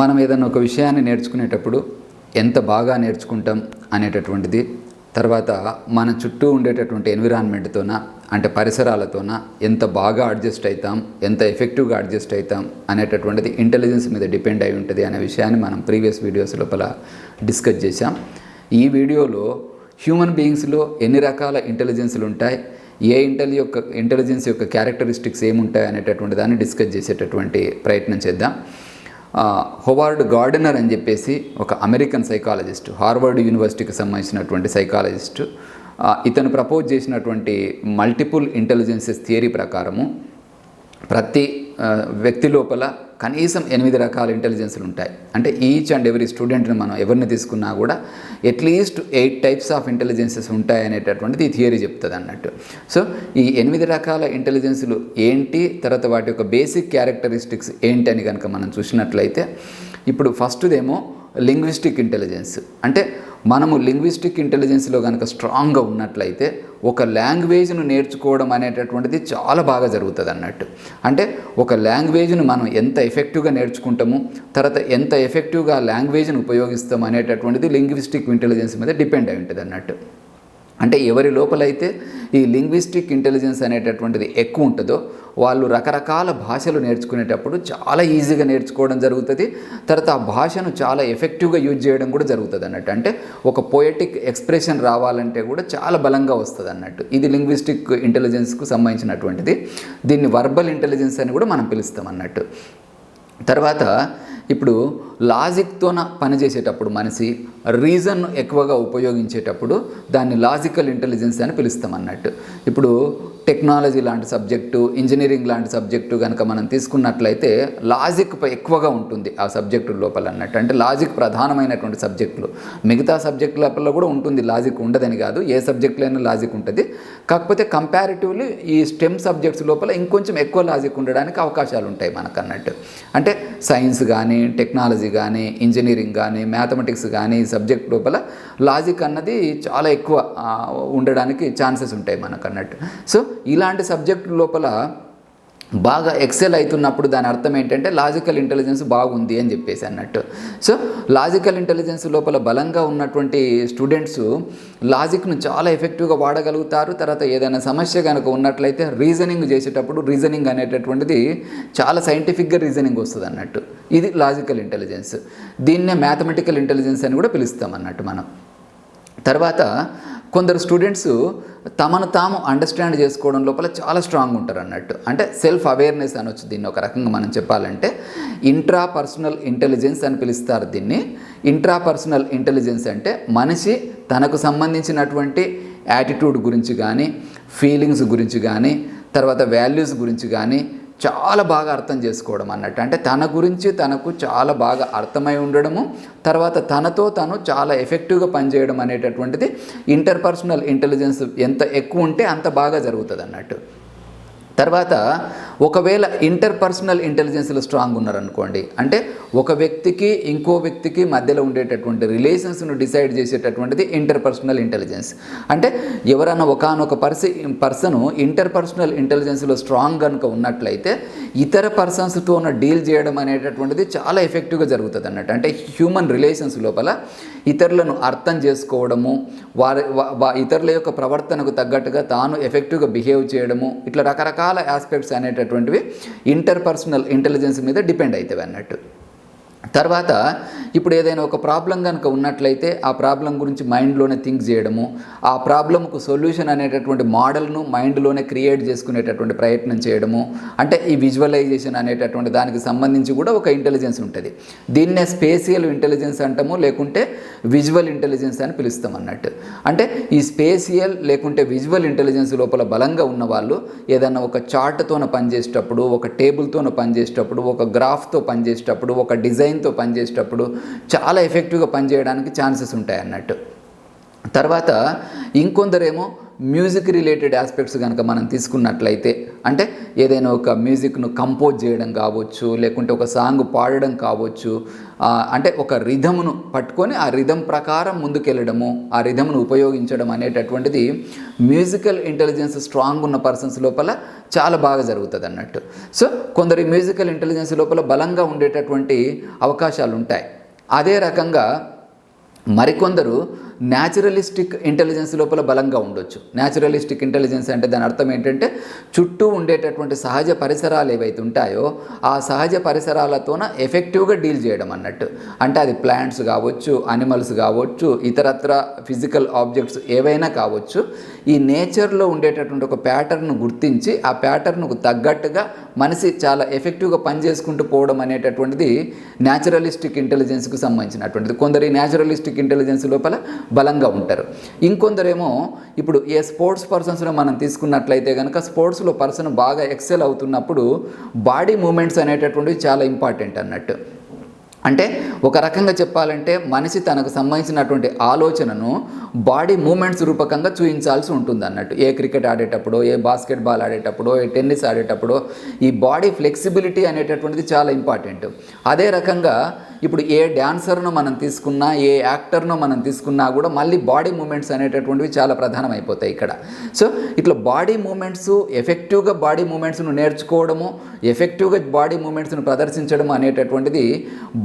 మనం ఏదైనా ఒక విషయాన్ని నేర్చుకునేటప్పుడు ఎంత బాగా నేర్చుకుంటాం అనేటటువంటిది తర్వాత మన చుట్టూ ఉండేటటువంటి ఎన్విరాన్మెంట్తోన అంటే పరిసరాలతోన ఎంత బాగా అడ్జస్ట్ అవుతాం ఎంత ఎఫెక్టివ్గా అడ్జస్ట్ అవుతాం అనేటటువంటిది ఇంటెలిజెన్స్ మీద డిపెండ్ అయి ఉంటుంది అనే విషయాన్ని మనం ప్రీవియస్ వీడియోస్ లోపల డిస్కస్ చేశాం. ఈ వీడియోలో హ్యూమన్ బీయింగ్స్లో ఎన్ని రకాల ఇంటెలిజెన్స్లు ఉంటాయి ఏ ఇంటెలి యొక్క ఇంటెలిజెన్స్ యొక్క క్యారెక్టరిస్టిక్స్ ఏముంటాయి అనేటటువంటి దాన్ని డిస్కస్ చేసేటటువంటి ప్రయత్నం చేద్దాం. హోవార్డ్ గార్డెనర్ అని చెప్పేసి ఒక అమెరికన్ సైకాలజిస్ట్ హార్వర్డ్ యూనివర్సిటీకి సంబంధించినటువంటి సైకాలజిస్ట్ ఇతను ప్రపోజ్ చేసినటువంటి మల్టిపుల్ ఇంటెలిజెన్సెస్ థియరీ ప్రకారము ప్రతి వ్యక్తి లోపల కనీసం ఎనిమిది రకాల ఇంటెలిజెన్స్లు ఉంటాయి. అంటే ఈచ్ అండ్ ఎవరీ స్టూడెంట్ని మనం ఎవరిని తీసుకున్నా కూడా at least eight types of intelligences ఉంటాయి అనేటటువంటిది ఈ థియరీ చెప్తుంది అన్నట్టు. సో ఈ ఎనిమిది రకాల ఇంటెలిజెన్స్లు ఏంటి తర్వాత వాటి యొక్క బేసిక్ క్యారెక్టరిస్టిక్స్ ఏంటి అని కనుక మనం చూసినట్లయితే ఇప్పుడు ఫస్ట్దేమో లింగ్విస్టిక్ ఇంటెలిజెన్స్ అంటే మనము లింగ్విస్టిక్ ఇంటెలిజెన్స్లో కనుక స్ట్రాంగ్గా ఉన్నట్లయితే ఒక లాంగ్వేజ్ను నేర్చుకోవడం అనేటటువంటిది చాలా బాగా జరుగుతుంది అన్నట్టు అంటే ఒక లాంగ్వేజ్ను మనం ఎంత ఎఫెక్టివ్గా నేర్చుకుంటాము తర్వాత ఎంత ఎఫెక్టివ్గా ఆ లాంగ్వేజ్ను ఉపయోగిస్తాం అనేటటువంటిది లింగ్విస్టిక్ ఇంటెలిజెన్స్ మీద డిపెండ్ అయి ఉంటుంది అన్నట్టు అంటే ఎవరి లోపలైతే ఈ లింగ్విస్టిక్ ఇంటెలిజెన్స్ అనేటటువంటిది ఎక్కువ ఉంటుందో వాళ్ళు రకరకాల భాషలు నేర్చుకునేటప్పుడు చాలా ఈజీగా నేర్చుకోవడం జరుగుతుంది. తర్వాత ఆ భాషను చాలా ఎఫెక్టివ్గా యూజ్ చేయడం కూడా జరుగుతుంది అన్నట్టు అంటే ఒక పోయటిక్ ఎక్స్ప్రెషన్ రావాలంటే కూడా చాలా బలంగా వస్తుంది అన్నట్టు ఇది లింగ్విస్టిక్ ఇంటెలిజెన్స్కు సంబంధించినటువంటిది. దీన్ని వర్బల్ ఇంటెలిజెన్స్ అని కూడా మనం పిలుస్తాం అన్నట్టు తర్వాత ఇప్పుడు లాజిక్తోన పనిచేసేటప్పుడు మనిషి రీజన్ ఎక్కువగా ఉపయోగించేటప్పుడు దాన్ని లాజికల్ ఇంటెలిజెన్స్ అని పిలుస్తాం అన్నట్టు. ఇప్పుడు టెక్నాలజీ లాంటి సబ్జెక్టు ఇంజనీరింగ్ లాంటి సబ్జెక్టు కనుక మనం తీసుకున్నట్లయితే లాజిక్ ఎక్కువగా ఉంటుంది ఆ సబ్జెక్టు లోపల అన్నట్టు. అంటే లాజిక్ ప్రధానమైనటువంటి సబ్జెక్టులు మిగతా సబ్జెక్టులలో కూడా ఉంటుంది లాజిక్ ఉండదని కాదు. ఏ సబ్జెక్టులైనా లాజిక్ ఉంటుంది. కాకపోతే కంపారిటివ్లీ ఈ స్టెమ్ సబ్జెక్ట్స్ లోపల ఇంకొంచెం ఎక్కువ లాజిక్ ఉండడానికి అవకాశాలు ఉంటాయి మనకు అన్నట్టు అంటే సైన్స్ కానీ టెక్నాలజీ కానీ ఇంజనీరింగ్ కానీ మ్యాథమెటిక్స్ కానీ ఈ సబ్జెక్ట్ లోపల లాజిక్ అన్నది చాలా ఎక్కువ ఉండడానికి ఛాన్సెస్ ఉంటాయి మనకు అన్నట్టు. సో ఇలాంటి సబ్జెక్ట్ లోపల బాగా ఎక్సెల్ అవుతున్నప్పుడు దాని అర్థం ఏంటంటే లాజికల్ ఇంటెలిజెన్స్ బాగుంది అని చెప్పేసి అన్నట్టు. సో లాజికల్ ఇంటెలిజెన్స్ లోపల బలంగా ఉన్నటువంటి స్టూడెంట్స్ లాజిక్ను చాలా ఎఫెక్టివ్గా వాడగలుగుతారు. తర్వాత ఏదైనా సమస్య కనుక ఉన్నట్లయితే రీజనింగ్ చేసేటప్పుడు రీజనింగ్ అనేటటువంటిది చాలా సైంటిఫిక్గా రీజనింగ్ వస్తుంది అన్నట్టు. ఇది లాజికల్ ఇంటెలిజెన్స్ దీన్నే మ్యాథమెటికల్ ఇంటెలిజెన్స్ అని కూడా పిలుస్తాం అన్నట్టు మనం. తర్వాత కొందరు స్టూడెంట్స్ తమను తాము అండర్స్టాండ్ చేసుకోవడం లోపల చాలా స్ట్రాంగ్ ఉంటారు అన్నట్టు. అంటే సెల్ఫ్ అవేర్నెస్ అనొచ్చు దీన్ని ఒక రకంగా మనం చెప్పాలంటే ఇంట్రా పర్సనల్ ఇంటెలిజెన్స్ అని పిలుస్తారు దీన్ని. ఇంట్రా పర్సనల్ ఇంటెలిజెన్స్ అంటే మనిషి తనకు సంబంధించినటువంటి యాటిట్యూడ్ గురించి కానీ ఫీలింగ్స్ గురించి కానీ తర్వాత వాల్యూస్ గురించి కానీ చాలా బాగా అర్థం చేసుకోవడం అన్నట్టు. అంటే తన గురించి తనకు చాలా బాగా అర్థమై ఉండడము తర్వాత తనతో తను చాలా ఎఫెక్టివ్గా పనిచేయడం అనేటటువంటిది ఇంటర్పర్సనల్ ఇంటెలిజెన్స్ ఎంత ఎక్కువ ఉంటే అంత బాగా జరుగుతుంది అన్నట్టు తర్వాత ఒకవేళ ఇంటర్పర్సనల్ ఇంటెలిజెన్స్లో స్ట్రాంగ్ ఉన్నారనుకోండి అంటే ఒక వ్యక్తికి ఇంకో వ్యక్తికి మధ్యలో ఉండేటటువంటి రిలేషన్స్ను డిసైడ్ చేసేటటువంటిది ఇంటర్పర్సనల్ ఇంటెలిజెన్స్ అంటే ఎవరైనా ఒకనొక పర్సి పర్సన్ ఇంటర్పర్సనల్ ఇంటెలిజెన్స్లో స్ట్రాంగ్ కనుక ఉన్నట్లయితే ఇతర పర్సన్స్తో డీల్ చేయడం అనేటటువంటిది చాలా ఎఫెక్టివ్గా జరుగుతుంది అన్నట్టు అంటే హ్యూమన్ రిలేషన్స్ లోపల ఇతరులను అర్థం చేసుకోవడము వారి వా- ఇతరుల యొక్క ప్రవర్తనకు తగ్గట్టుగా తాను ఎఫెక్టివ్గా బిహేవ్ చేయడము ఇట్లా రకరకాల ఆస్పెక్ట్స్ అనేటటువంటివి ఇంటర్పర్సనల్ ఇంటెలిజెన్స్ మీద డిపెండ్ అవుతాయి అన్నట్టు. తర్వాత ఇప్పుడు ఏదైనా ఒక ప్రాబ్లం కనుక ఉన్నట్లయితే ఆ ప్రాబ్లం గురించి మైండ్లోనే థింక్ చేయడము ఆ ప్రాబ్లంకు సొల్యూషన్ అనేటటువంటి మోడల్ను మైండ్లోనే క్రియేట్ చేసుకునేటటువంటి ప్రయత్నం చేయడము అంటే ఈ విజువలైజేషన్ అనేటటువంటి దానికి సంబంధించి కూడా ఒక ఇంటెలిజెన్స్ ఉంటుంది. దీన్నే స్పేసియల్ ఇంటెలిజెన్స్ అంటాము లేకుంటే విజువల్ ఇంటెలిజెన్స్ అని పిలుస్తాం అన్నట్టు. అంటే ఈ స్పేసియల్ లేకుంటే విజువల్ ఇంటెలిజెన్స్ లోపల బలంగా ఉన్న వాళ్ళు ఏదైనా ఒక చార్ట్తోన పనిచేసేటప్పుడు ఒక టేబుల్తోన పనిచేసేటప్పుడు ఒక గ్రాఫ్తో పనిచేసేటప్పుడు ఒక డిజైన్ డిజైన్తో పనిచేసేటప్పుడు చాలా ఎఫెక్టివ్గా పనిచేయడానికి ఛాన్సెస్ ఉంటాయి అన్నట్టు. తర్వాత ఇంకొందరేమో మ్యూజిక్ రిలేటెడ్ ఆస్పెక్ట్స్ కనుక మనం తీసుకున్నట్లయితే అంటే ఏదైనా ఒక మ్యూజిక్ను కంపోజ్ చేయడం కావచ్చు లేకుంటే ఒక సాంగ్ పాడడం కావచ్చు అంటే ఒక రిధమును పట్టుకొని ఆ రిధం ప్రకారం ముందుకెళ్ళడము ఆ రిధమును ఉపయోగించడం అనేటటువంటిది మ్యూజికల్ ఇంటెలిజెన్స్ స్ట్రాంగ్ ఉన్న పర్సన్స్ లోపల చాలా బాగా జరుగుతుంది అన్నట్టు సో కొందరి మ్యూజికల్ ఇంటెలిజెన్స్ లోపల బలంగా ఉండేటటువంటి అవకాశాలు ఉంటాయి అదే రకంగా మరికొందరు న్యాచురలిస్టిక్ ఇంటెలిజెన్స్ లోపల బలంగా ఉండొచ్చు. న్యాచురలిస్టిక్ ఇంటెలిజెన్స్ అంటే దాని అర్థం ఏంటంటే చుట్టూ ఉండేటటువంటి సహజ పరిసరాలు ఏవైతే ఉంటాయో ఆ సహజ పరిసరాలతోన ఎఫెక్టివ్గా డీల్ చేయడం అన్నట్టు. అంటే అది ప్లాంట్స్ కావచ్చు అనిమల్స్ కావచ్చు ఇతరత్ర ఫిజికల్ ఆబ్జెక్ట్స్ ఏవైనా కావచ్చు ఈ నేచర్లో ఉండేటటువంటి ఒక ప్యాటర్న్ గుర్తించి ఆ ప్యాటర్న్కు తగ్గట్టుగా మనిషి చాలా ఎఫెక్టివ్గా పనిచేసుకుంటూ పోవడం అనేటటువంటిది న్యాచురలిస్టిక్ ఇంటెలిజెన్స్కి సంబంధించినటువంటిది. కొందరు ఈ న్యాచురలిస్టిక్ ఇంటెలిజెన్స్ లోపల బలంగా ఉంటారు. ఇంకొందరేమో ఇప్పుడు ఏ స్పోర్ట్స్ పర్సన్స్లో మనం తీసుకున్నట్లయితే కనుక స్పోర్ట్స్లో పర్సన్ బాగా ఎక్సెల్ అవుతున్నప్పుడు బాడీ మూమెంట్స్ అనేటటువంటివి చాలా ఇంపార్టెంట్ అన్నట్టు. అంటే ఒక రకంగా చెప్పాలంటే మనిషి తనకు సంబంధించినటువంటి ఆలోచనను బాడీ మూమెంట్స్ రూపకంగా చూపించాల్సి ఉంటుంది అన్నట్టు. ఏ క్రికెట్ ఆడేటప్పుడు ఏ బాస్కెట్ బాల్ ఆడేటప్పుడు ఏ టెన్నిస్ ఆడేటప్పుడు ఈ బాడీ ఫ్లెక్సిబిలిటీ అనేటటువంటిది చాలా ఇంపార్టెంట్. అదే రకంగా ఇప్పుడు ఏ డ్యాన్సర్ను మనం తీసుకున్నా ఏ యాక్టర్ను మనం తీసుకున్నా కూడా మళ్ళీ బాడీ మూమెంట్స్ అనేటటువంటివి చాలా ప్రధానమైపోతాయి ఇక్కడ. సో ఇట్లా బాడీ మూమెంట్స్ ఎఫెక్టివ్గా బాడీ మూమెంట్స్ను నేర్చుకోవడము ఎఫెక్టివ్గా బాడీ మూమెంట్స్ను ప్రదర్శించడం అనేటటువంటిది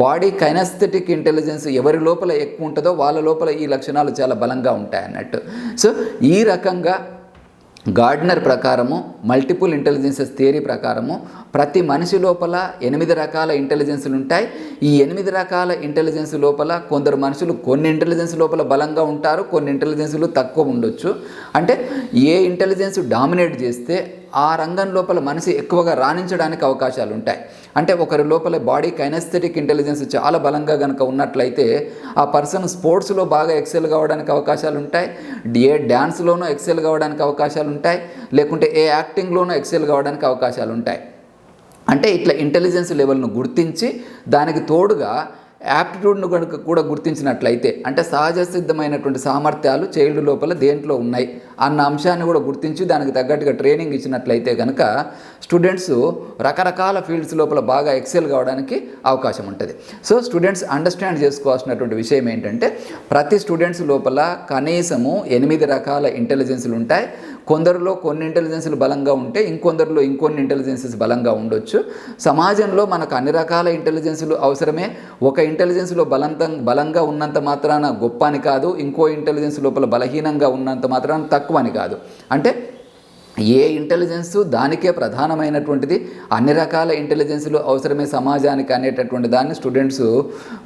బాడీ కైనస్థెటిక్ ఇంటెలిజెన్స్ ఎవరి లోపల ఎక్కువ ఉంటుందో వాళ్ళ లోపల ఈ లక్షణాలు చాలా బలంగా ఉంటాయి అన్నట్టు సో ఈ రకంగా గార్డ్నర్ ప్రకారము మల్టిపుల్ ఇంటెలిజెన్సెస్ థియరీ ప్రకారము ప్రతి మనిషి లోపల ఎనిమిది రకాల ఇంటెలిజెన్సులు ఉంటాయి. ఈ ఎనిమిది రకాల ఇంటెలిజెన్స్ లోపల కొందరు మనుషులు కొన్ని ఇంటెలిజెన్స్ లోపల బలంగా ఉంటారు కొన్ని ఇంటెలిజెన్సులు తక్కువ ఉండొచ్చు. అంటే ఏ ఇంటెలిజెన్స్ డామినేట్ చేస్తే ఆ రంగం లోపల మనిషి ఎక్కువగా రాణించడానికి అవకాశాలు ఉంటాయి. అంటే ఒకరి లోపల బాడీ కైనస్థెటిక్ ఇంటెలిజెన్స్ చాలా బలంగా కనుక ఉన్నట్లయితే ఆ పర్సన్ స్పోర్ట్స్లో బాగా ఎక్సెల్ కావడానికి అవకాశాలు ఉంటాయి. ఏ డ్యాన్స్లోనూ ఎక్సెల్ కావడానికి అవకాశాలు ఉంటాయి. లేకుంటే ఏ యాక్టింగ్లోనూ ఎక్సెల్ కావడానికి అవకాశాలు ఉంటాయి. అంటే ఇట్లా ఇంటెలిజెన్స్ లెవెల్ను గుర్తించి దానికి తోడుగా యాప్టిట్యూడ్ను కనుక కూడా గుర్తించినట్లయితే అంటే సహజ సిద్ధమైనటువంటి సామర్థ్యాలు చైల్డ్ లోపల దేంట్లో ఉన్నాయి అన్న అంశాన్ని కూడా గుర్తించి దానికి తగ్గట్టుగా ట్రైనింగ్ ఇచ్చినట్లయితే కనుక స్టూడెంట్స్ రకరకాల ఫీల్డ్స్ లోపల బాగా ఎక్సెల్ కావడానికి అవకాశం ఉంటుంది. సో స్టూడెంట్స్ అండర్స్టాండ్ చేసుకోవాల్సినటువంటి విషయం ఏంటంటే ప్రతి స్టూడెంట్స్ లోపల కనీసము ఎనిమిది రకాల ఇంటెలిజెన్స్లు ఉంటాయి. కొందరిలో కొన్ని ఇంటెలిజెన్స్లు బలంగా ఉంటే ఇంకొందరిలో ఇంకొన్ని ఇంటెలిజెన్సెస్ బలంగా ఉండొచ్చు. సమాజంలో మనకు అన్ని రకాల ఇంటెలిజెన్స్లు అవసరమే. ఒక ఇంటెలిజెన్స్లో బలంతం బలంగా ఉన్నంత మాత్రాన గొప్ప అని కాదు. ఇంకో ఇంటెలిజెన్స్ లోపల బలహీనంగా ఉన్నంత మాత్రాన తక్కువ అని కాదు. అంటే ఏ ఇంటెలిజెన్సు దానికే ప్రధానమైనటువంటిది? అన్ని రకాల ఇంటెలిజెన్సులు అవసరమే సమాజానికి అనేటటువంటి దాన్ని స్టూడెంట్స్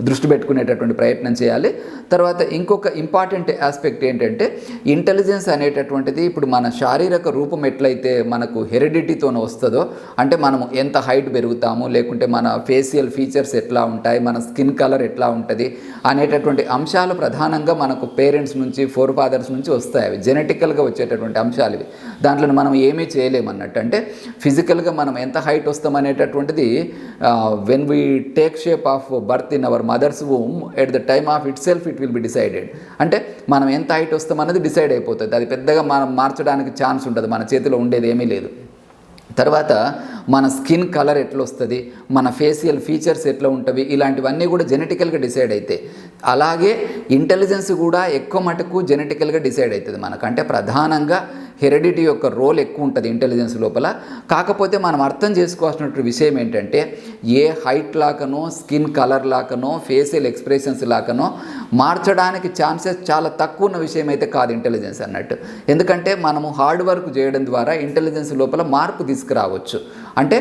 దృష్టి పెట్టుకునేటటువంటి ప్రయత్నం చేయాలి. తర్వాత ఇంకొక ఇంపార్టెంట్ ఆస్పెక్ట్ ఏంటంటే ఇంటెలిజెన్స్ అనేటటువంటిది ఇప్పుడు మన శారీరక రూపం ఎట్లయితే మనకు హెరిడిటీతో వస్తుందో అంటే మనము ఎంత హైట్ పెరుగుతాము లేకుంటే మన ఫేషియల్ ఫీచర్స్ ఎట్లా ఉంటాయి మన స్కిన్ కలర్ ఎట్లా ఉంటుంది అనేటటువంటి అంశాలు ప్రధానంగా మనకు పేరెంట్స్ నుంచి ఫోర్ ఫాదర్స్ నుంచి వస్తాయి. అవి జెనెటికల్గా వచ్చేటటువంటి అంశాలు ఇవి. దాంట్లో మనం ఏమీ చేయలేమన్నట్టు. అంటే ఫిజికల్గా మనం ఎంత height వస్తామనేటటువంటిది when we take shape of birth in our mother's womb at the time of itself it will be decided అంటే మనం ఎంత హైట్ వస్తామన్నది డిసైడ్ అయిపోతుంది. అది పెద్దగా మనం మార్చడానికి ఛాన్స్ ఉంటుంది. మన చేతిలో ఉండేది ఏమీ లేదు. తర్వాత మన స్కిన్ కలర్ ఎట్లా వస్తుంది మన ఫేషియల్ ఫీచర్స్ ఎట్లా ఉంటవి ఇలాంటివన్నీ కూడా జెనెటికల్గా డిసైడ్ అవుతాయి అలాగే ఇంటెలిజెన్స్ కూడా ఎక్కువ మటుకు జెనెటికల్గా డిసైడ్ అవుతుంది మనకంటే ప్రధానంగా హెరిడిటీ యొక్క రోల్ ఎక్కువ ఉంటుంది ఇంటెలిజెన్స్ లోపల. కాకపోతే మనం అర్థం చేసుకోవాల్సినటువంటి విషయం ఏంటంటే ఏ హైట్ లాకనో స్కిన్ కలర్ లాకనో ఫేషియల్ ఎక్స్ప్రెషన్స్ లాకనో మార్చడానికి ఛాన్సెస్ చాలా తక్కువ ఉన్న విషయం అయితే కాదు ఇంటెలిజెన్స్ అన్నట్టు. ఎందుకంటే మనము హార్డ్ వర్క్ చేయడం ద్వారా ఇంటెలిజెన్స్ లోపల మార్పు తీసుకురావచ్చు. అంటే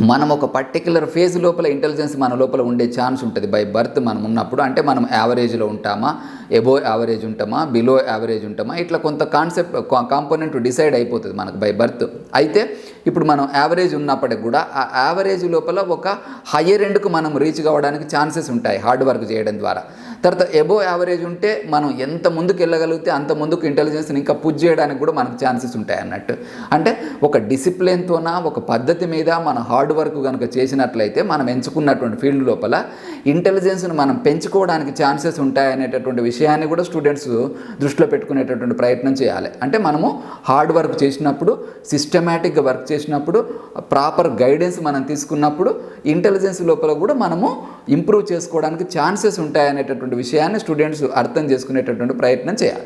మనం ఒక పర్టికులర్ ఫేజ్ లోపల ఇంటెలిజెన్స్ మన లోపల ఉండే ఛాన్స్ ఉంటుంది. బై బర్త్ మనం ఉన్నప్పుడు అంటే మనం యావరేజ్లో ఉంటామా ఎబో యావరేజ్ ఉంటామా బిలో యావరేజ్ ఉంటామా ఇట్లా కొంత కాన్సెప్ట్ కాంపోనెంట్ డిసైడ్ అయిపోతుంది మనకు బై బర్త్ అయితే ఇప్పుడు మనం యావరేజ్ ఉన్నప్పటికి కూడా ఆ యావరేజ్ లోపల ఒక హయ్యర్ ఎండ్కు మనం రీచ్ కావడానికి ఛాన్సెస్ ఉంటాయి హార్డ్ వర్క్ చేయడం ద్వారా. తర్వాత ఎబో యావరేజ్ ఉంటే మనం ఎంత ముందుకు వెళ్ళగలిగితే అంత ముందుకు ఇంటెలిజెన్స్ని ఇంకా పుష్ చేయడానికి కూడా మనకు ఛాన్సెస్ ఉంటాయి అన్నట్టు. అంటే ఒక డిసిప్లిన్తోన ఒక పద్ధతి మీద మన హార్డ్ వర్క్ కనుక చేసినట్లయితే మనం ఎంచుకున్నటువంటి ఫీల్డ్ లోపల ఇంటెలిజెన్స్ను మనం పెంచుకోవడానికి ఛాన్సెస్ ఉంటాయనేటటువంటి విషయాన్ని కూడా స్టూడెంట్స్ దృష్టిలో పెట్టుకునేటటువంటి ప్రయత్నం చేయాలి. అంటే మనము హార్డ్ వర్క్ చేసినప్పుడు సిస్టమేటిక్గా వర్క్ చేసినప్పుడు ప్రాపర్ గైడెన్స్ మనం తీసుకున్నప్పుడు ఇంటెలిజెన్స్ లోపల కూడా మనము ఇంప్రూవ్ చేసుకోవడానికి ఛాన్సెస్ ఉంటాయనేటటువంటి విషయాన్ని స్టూడెంట్స్ అర్థం చేసుకునేటటువంటి ప్రయత్నం చేయాలి.